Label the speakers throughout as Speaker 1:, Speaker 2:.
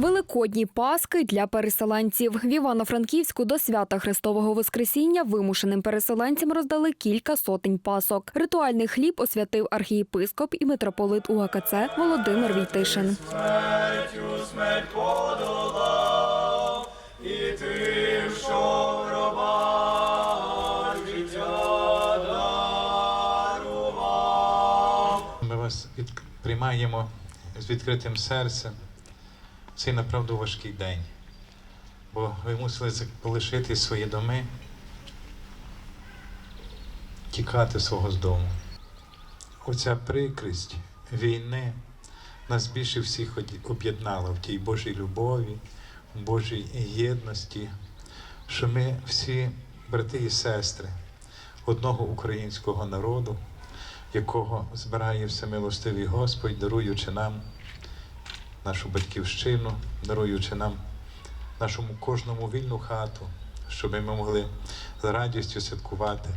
Speaker 1: Великодні паски для переселенців в Івано-Франківську до свята Христового Воскресіння вимушеним переселенцям роздали кілька сотень пасок. Ритуальний хліб освятив архієпископ і митрополит УГКЦ Володимир Війтишин.
Speaker 2: Ми вас приймаємо з відкритим серцем. Цей направду важкий день. Бо ви мусили полишити свої доми, тікати свого з дому. Оця прикрість війни нас більше всіх об'єднала в тій Божій любові, в Божій єдності, що ми всі брати і сестри одного українського народу, якого збирає всемилостивий Господь, даруючи нам нашу батьківщину, даруючи нам нашому кожному вільну хату, щоб ми могли з радістю святкувати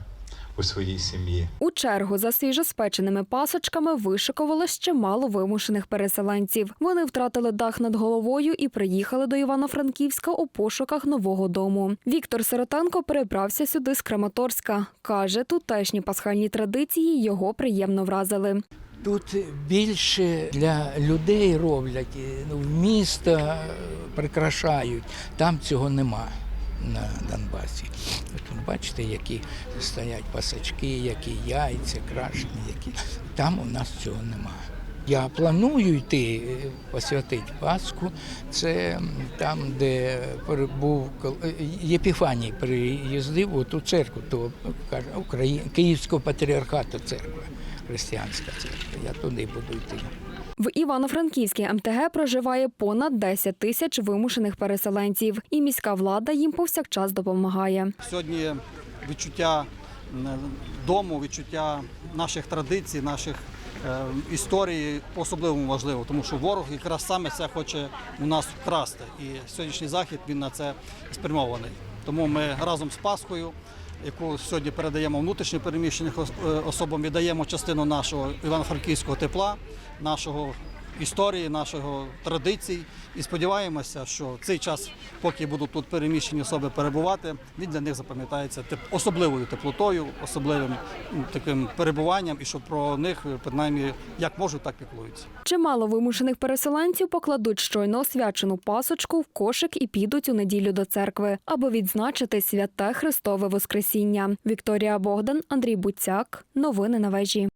Speaker 2: у своїй сім'ї.
Speaker 1: У чергу за свіжоспеченими пасочками вишикувалось чимало вимушених переселенців. Вони втратили дах над головою і приїхали до Івано-Франківська у пошуках нового дому. Віктор Сиротенко перебрався сюди з Краматорська. Каже, тутешні пасхальні традиції його приємно вразили.
Speaker 3: Тут більше для людей роблять, і, ну, міста прикрашають. Там цього нема на Донбасі. Тут бачите, які стоять пасачки, які яйця крашені, які. Там у нас цього нема. Я планую йти е, посвятити Пасху. Це там, де був Єпіфаній приїздив у ту церкву, то каже, Київського патріархату церква, християнська церква. Я туди буду йти.
Speaker 1: В Івано-Франківській МТГ проживає понад 10 тисяч вимушених переселенців, і міська влада їм повсякчас допомагає.
Speaker 4: Сьогодні відчуття дому, відчуття наших традицій, наших е, історій по-особливому важливо, тому що ворог якраз саме це хоче у нас вкрасти. І сьогоднішній захід він на це спрямований. Тому ми разом з Пасхою, яку сьогодні передаємо внутрішньо переміщених е, особам, віддаємо частину нашого івано-франківського тепла, нашого історії, нашого традицій. І сподіваємося, що цей час, поки будуть тут переміщені особи перебувати, він для них запам'ятається особливою теплотою, особливим таким перебуванням, і що про них е, принаймні як можуть, так піклуються.
Speaker 1: Чимало вимушених переселенців покладуть щойно освячену пасочку в кошик і підуть у неділю до церкви, аби відзначити святе Христове Воскресіння. Вікторія Богдан, Андрій Буцяк. Новини на вежі.